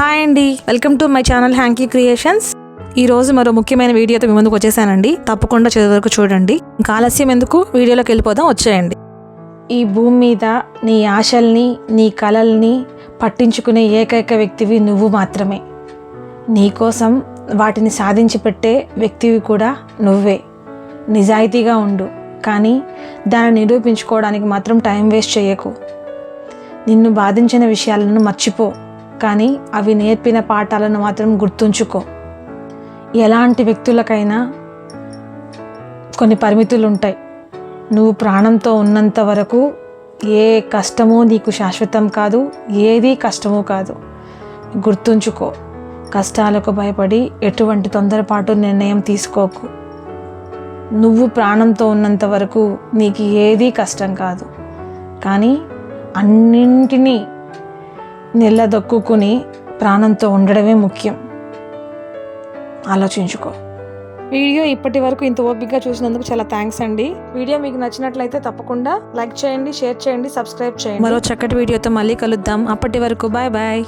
Hi అండి. Welcome to my channel Hanky creations. ఈ రోజు మరో ముఖ్యమైన వీడియోతో మీ ముందుకు వచ్చేసానండి. తప్పకుండా చివరి వరకు చూడండి. ఇంకా ఆలస్యం ఎందుకు? వీడియోలోకి వెళ్ళిపోదాం వచ్చేయండి. ఈ భూమి మీద నీ ఆశల్ని నీ కలల్ని పట్టించుకునే ఏకైక వ్యక్తివి నువ్వు మాత్రమే. నీకోసం వాటిని సాధించి పెట్టే వ్యక్తివి కూడా నువ్వే. నిజాయితీగా ఉండు కానీ దాన్ని నిరూపించుకోవడానికి మాత్రం టైం వేస్ట్ చేయకు. నిన్ను బాధించిన విషయాలను మర్చిపో. కానీ అవి నేర్పిన పాఠాలను మాత్రం గుర్తుంచుకో. ఎలాంటి వ్యక్తులకైనా కొన్ని పరిమితులు ఉంటాయి నువ్వు ప్రాణంతో ఉన్నంత వరకు ఏ కష్టమో నీకు శాశ్వతం కాదు ఏది కష్టమూ కాదు. గుర్తుంచుకో కష్టాలకు భయపడి ఎటువంటి తొందరపాటు నిర్ణయం తీసుకోకు. నువ్వు ప్రాణంతో ఉన్నంత వరకు నీకు ఏదీ కష్టం కాదు. కానీ అన్నింటినీ నిలదొక్కుని ప్రాణంతో ఉండడమే ముఖ్యం. ఆలోచించుకో. వీడియో ఇప్పటి వరకు ఇంత ఓపికగా చూసినందుకు చాలా థ్యాంక్స్ అండి. వీడియో మీకు నచ్చినట్లయితే తప్పకుండా లైక్ చేయండి షేర్ చేయండి సబ్స్క్రైబ్ చేయండి. మరో చక్కటి వీడియోతో మళ్ళీ కలుద్దాం. అప్పటి వరకు బాయ్ బాయ్.